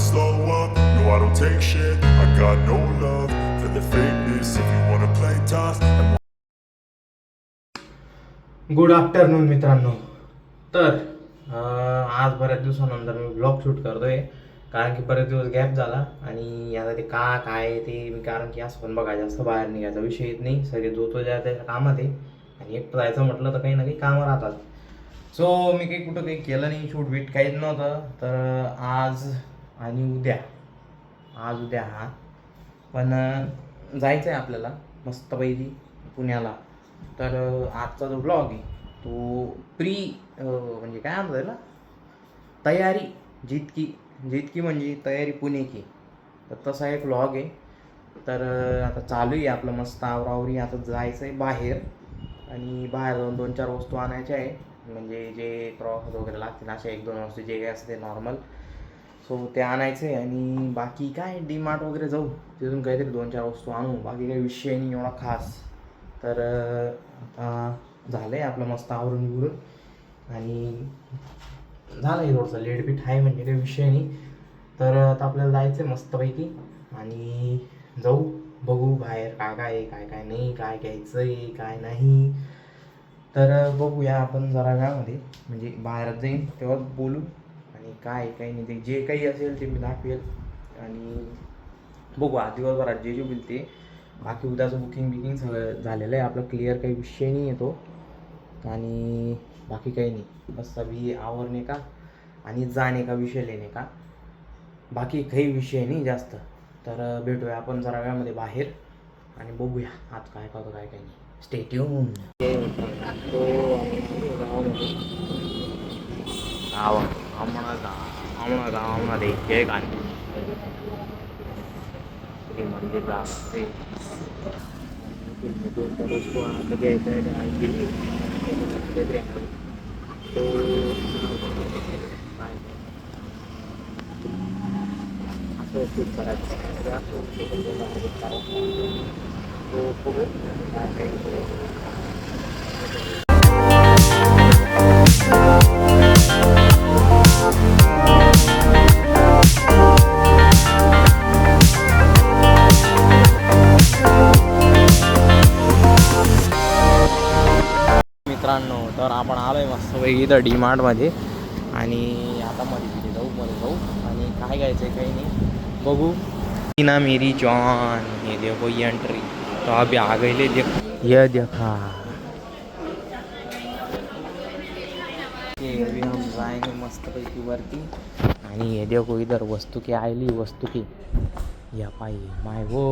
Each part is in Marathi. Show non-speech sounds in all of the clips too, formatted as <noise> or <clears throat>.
slow up, no I don't take shit. I got no love for the fakeness. If you wanna play tough good afternoon मित्रांनो. तर आज बऱ्याच दिवसानंतर मी ब्लॉग शूट करतोय. कारण की बरेच दिवस गॅप झाला आणि आता ते का काय आहे ते मी कारण की असं पण बघा जास्त बाहेर निघायचा विषय येत नाही. सगळे जो तो ज्या त्याच्या कामात आहे. आणि एकटं जायचं म्हटलं तर काही ना काही कामं राहतात. सो मी काही कुठं काही केलं नाही शूट बीट काहीच नव्हतं. तर आज आणि उद्या. आज उद्या हा. पण जायचं आहे आपल्याला. मस्तपैकी पुण्याला. तर आजचा जो ब्लॉग आहे तो प्री म्हणजे काय म्हणतात त्याला? तयारी जितकी जितकी म्हणजे तयारी पुणे की तर तसा एक व्लॉग आहे. तर आता चालू आहे आपलं मस्त आवरावरी आता जायचं आहे बाहेर. आणि बाहेर जाऊन दोन चार वस्तू आणायच्या आहे. म्हणजे जे क्रॉस वगैरे लागतील अशा एक दोन वस्तू जे काही असते नॉर्मल सो ते आणायचं आहे आणि बाकी काय डी मार्ट वगैरे जाऊ. तिथून काहीतरी दोन चार वस्तू आणू. बाकी काही विषय नाही एवढा खास. तर आता झालं आहे आपलं मस्त आवरून बिवरून. आणि झालं आहे थोडंसं. लेट बीट आहे म्हणजे काही विषय नाही. तर आता आपल्याला जायचं आहे मस्तपैकी. आणि जाऊ. बघू बाहेर काय काय आहे काय काय नाही काय घ्यायचं आहे काय नाही. तर बघूया आपण जरा वेळामध्ये म्हणजे बाहेरच जाईन. तेव्हाच बोलू. काय काही नाही ते जे काही असेल ते मी दाखवेल. आणि बघू आज दिवसभरात जे जे होईल ते. बाकी उद्याचं बुकिंग बिकिंग सगळं झालेलं आहे. आपलं क्लिअर काही विषय नाही येतो आणि बाकी काही नाही. बस सभी आवरणे का आणि जाणे का विषय लेणे का. बाकी काही विषय नाही जास्त. तर भेटूया आपण जरा वेळामध्ये बाहेर. आणि बघूया आज काय करतो काय काय नाही. स्टेट्यून गाव हमणां गाव हमणां गावामध्ये हे गाणे श्री मंदिर गावामध्ये दोन चार वस्तू आता घ्यायच्या आहेत आणि गेली. काहीतरी आहे. तो काय? असं शूट करायचं तर असं shoot करायचं. तो मित्रांनो तर आपण आलोय मस्तपैकी इथं डी मार्टमध्ये आणि आता मध्ये तिथे जाऊ मध्ये जाऊ. आणि काय घ्यायचं आहे काही नाही बघू. ना मेरी जॉन हे देखो एंट्री तो अभी आ देख. ये देखा. हम जाएंगे मस्तपैकी वरती. आणि ये देखो इधर वस्तू की आयली वस्तू की. या पाई माय वो.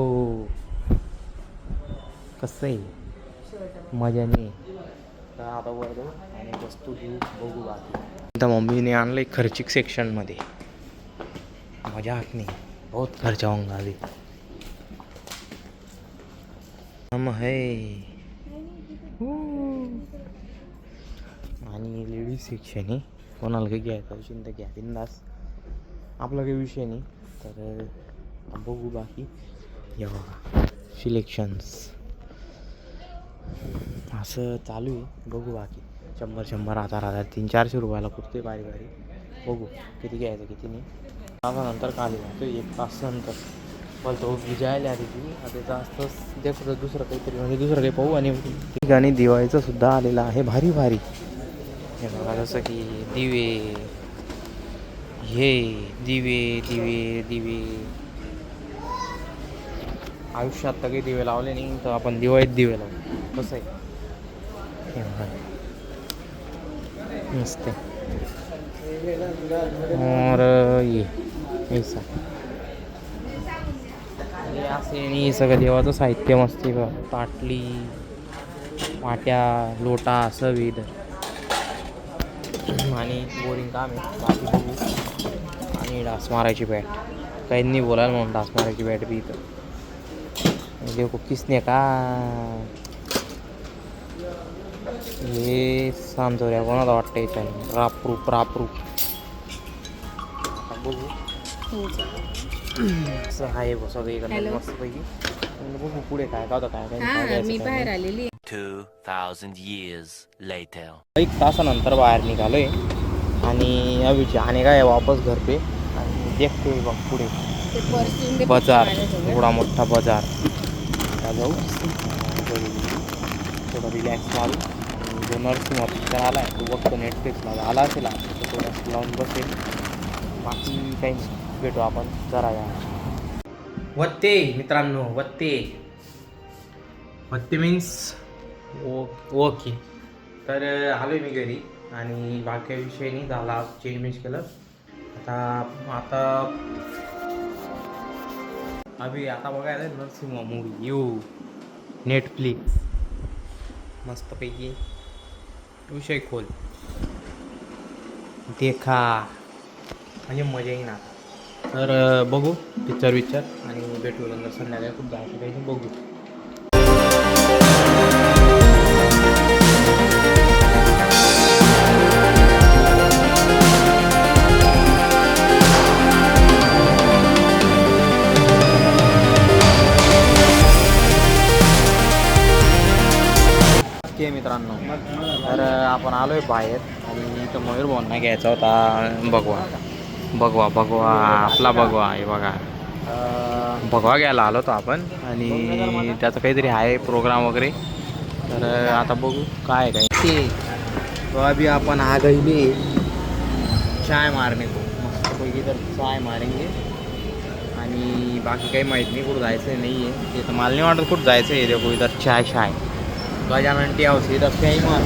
कसं आहे? मजा नाही आता वर आणि वस्तू घेऊ बघू बाकी. इथं मम्मीने आणलंय खर्चिक सेक्शनमध्ये मजाक नाही बहुत खर्च होऊन अभी हम है. आणि लेडीज सेक्शन आहे. कोणाला काही घ्यायचं असेल तर घ्या. बिंदास. आपला काही विषय नाही. तर बघू बाकी. या बघा. सिलेक्शन्स असं चालू आहे. बघू बाकी. शंभर शंभर हजार हजार तीन चारशे रुपयाला कुठते बारी बारी. बघू किती घ्यायचं किती नाही. तासानंतर खाली जातो एक तासानंतर बोलतो तो विजायला आली ती. आता जास्त देखो दुसरं काहीतरी म्हणजे दुसरं काही पाहू आणि ठिकाणी दिवाळीचं सुद्धा आलेलं आहे भारी भारी. हे बघा जसं की दिवे हे दिवे दिवे दिवे. आयुष्यात तर काही दिवे लावले नाही तर आपण दिवाळीत दिवे लावू. कसं आहे? मस्त और ये ऐसा असे आणि हे सगळं देवाचं साहित्य मस्त आहे ताटली वाट्या लोटा सवीद आणि बोरिंग काम आहे. बाकी आणि डास मारायची बॅट. काही नाही बोलायला म्हणून डास मारायची बॅट बी इथं. देखो किसने का? हे सांजोऱ्या कोणाला वाटतं याच्याने रापरूप रापरूप असं आहे बघ सगळं इकडनं Hello. मस्तपैकी. आणि बघू पुढे काय काय होतं, काय काय काय हा मी काय बाहेर. आलेली 2,000 years later. एक तासानंतर बाहेर निघालोय. आणि अभी जाने का है वापस घर पे आणि देखते बघ पुढे. बाजार. एवढा मोठा बाजार. जाऊ. थोडं रिलॅक्स मारू जो नर्सिंग पिक्चर आला आहे तो बघतो नेटफ्लिक्सला आला असेल हा, तो थोडं लावून बसेल. बाकी काही नाही भेटू आपण जरा या. वत्ते मित्रांनो वत्ते. वत्ते मीन्स ओ ओके. तर आलो आहे मी घरी आणि बाकी विषय नाही झाला चेंज मेंज केलं. आता आता अभि आता बघायला नरसिंह मूवी यू नेटफ्लिक्स मस्तपैकी. विषय खोल. देखा. म्हणजे मजा येईन. आता तर बघू पिक्चर विक्चर आणि भेटू नंतर संध्याकाळी. खूप जायचं बघू. बघू आहे मित्रांनो. तर आपण आलो आहे बाहेर आणि इथं मयूर भाऊंना घ्यायचा होता. भगवा. भगवा भगवा. आपला भगवा हे बघा. बघवा भगवा घ्यायला आलो होतो आपण आणि त्याचं काहीतरी आहे प्रोग्राम वगैरे. तर आता बघू काय काय. ते तो आपण आ गईले चाय मारणे मस्तपैकी तर चाय मारेंगे. आणि बाकी काही माहीत नाही कुठं जायचं नाही आहे. ते तर मला नाही वाटत कुठं जायचं आहे. देखो इतर चाय शाय गजानन टी हाऊस इथं फेमस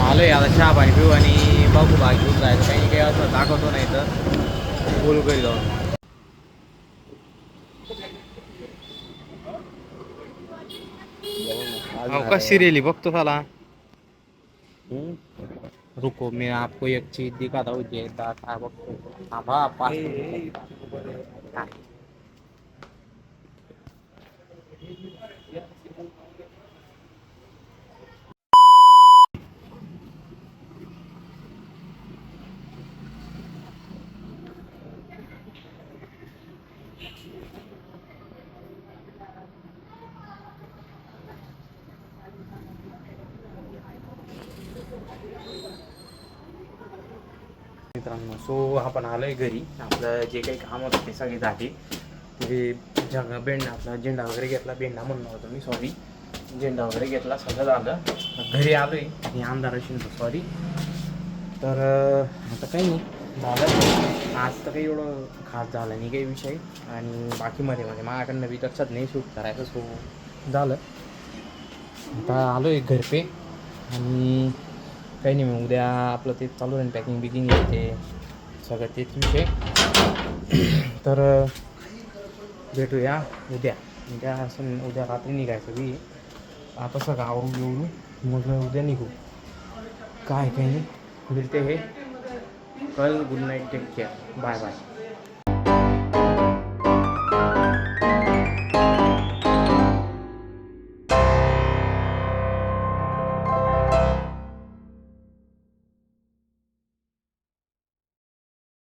आलो आहे आता चहा पाणी पिऊ आणि बघू बाकी कुठं जायचं. काही काही असं दाखवतो नाही तर. बोलू घरी जाऊन. कशी रेली? बघतो साला रुको मी आपको एक चीज दिखाता हूँ. ये काय बघतो. थांबा पाच मित्रांनो सो आपण आलोय घरी. आपलं जे काही काम होतं ते सगळे झाले म्हणजे जग बेंड आपला झेंडा वगैरे घेतला बेंडा म्हणलं होतं मी सॉरी झेंडा वगैरे घेतला सगळं झालं. घरी आलोय आणि आमदार सॉरी तर आता काही नाही झालं. आज तर काही एवढं खास झालं नाही काही विषय. आणि बाकीमध्ये म्हणजे माझ्याकडनं बी लक्षात नाही शूट करायचं सो झालं. आता आलोय घरपे. आणि काही नाही मग उद्या आपलं ते चालू राहील पॅकिंग बिकिंग येते सगळं तेच विषय. <clears throat> तर भेटूया उद्या. उद्या असं उद्या रात्री निघायचं बी. आता सगळं आवरून घेऊन मग उद्या निघू. काय काही नाही. मिळते हे. कल good night take care bye bye